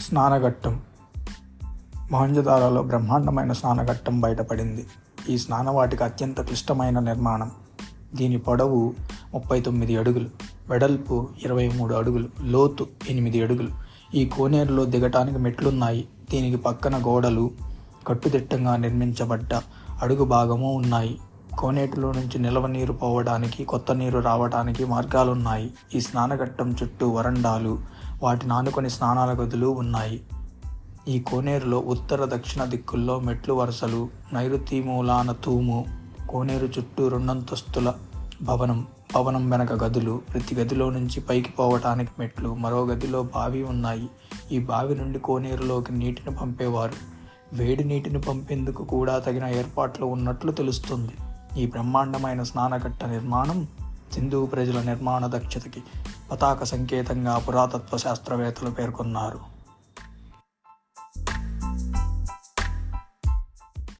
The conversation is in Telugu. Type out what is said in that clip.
స్నానఘట్టం. మహంజదారాలో బ్రహ్మాండమైన స్నానఘట్టం బయటపడింది. ఈ స్నానవాటిక అత్యంత క్లిష్టమైన నిర్మాణం. దీని పొడవు ముప్పై తొమ్మిది అడుగులు. వెడల్పు ఇరవై మూడు అడుగులు. లోతు ఎనిమిది అడుగులు. ఈ కోనేరులో దిగటానికి మెట్లున్నాయి. దీనికి పక్కన గోడలు కట్టుదిట్టంగా నిర్మించబడ్డ అడుగు భాగము ఉన్నాయి. కోనేటిలో నుంచి నిలవ నీరు పోవడానికి కొత్త నీరు రావడానికి మార్గాలున్నాయి. ఈ స్నానఘట్టం చుట్టూ వరండాలు వాటిని ఆనుకొని స్నానాల గదులు ఉన్నాయి. ఈ కోనేరులో ఉత్తర దక్షిణ దిక్కుల్లో మెట్లు వరుసలు నైరుతి మూలాన తూము కోనేరు చుట్టూ రెండంతస్తుల భవనం భవనం వెనక గదులు ప్రతి గదిలో నుంచి పైకి పోవటానికి మెట్లు మరో గదిలో బావి ఉన్నాయి. ఈ బావి నుండి కోనేరులోకి నీటిని పంపేవారు. వేడి నీటిని పంపేందుకు కూడా తగిన ఏర్పాట్లు ఉన్నట్లు తెలుస్తుంది. ఈ బ్రహ్మాండమైన స్నానఘట్ట నిర్మాణం సింధు ప్రజల నిర్మాణ దక్షతకి పతాక సంకేతంగా పురాతత్వ శాస్త్రవేత్తలు పేర్కొన్నారు.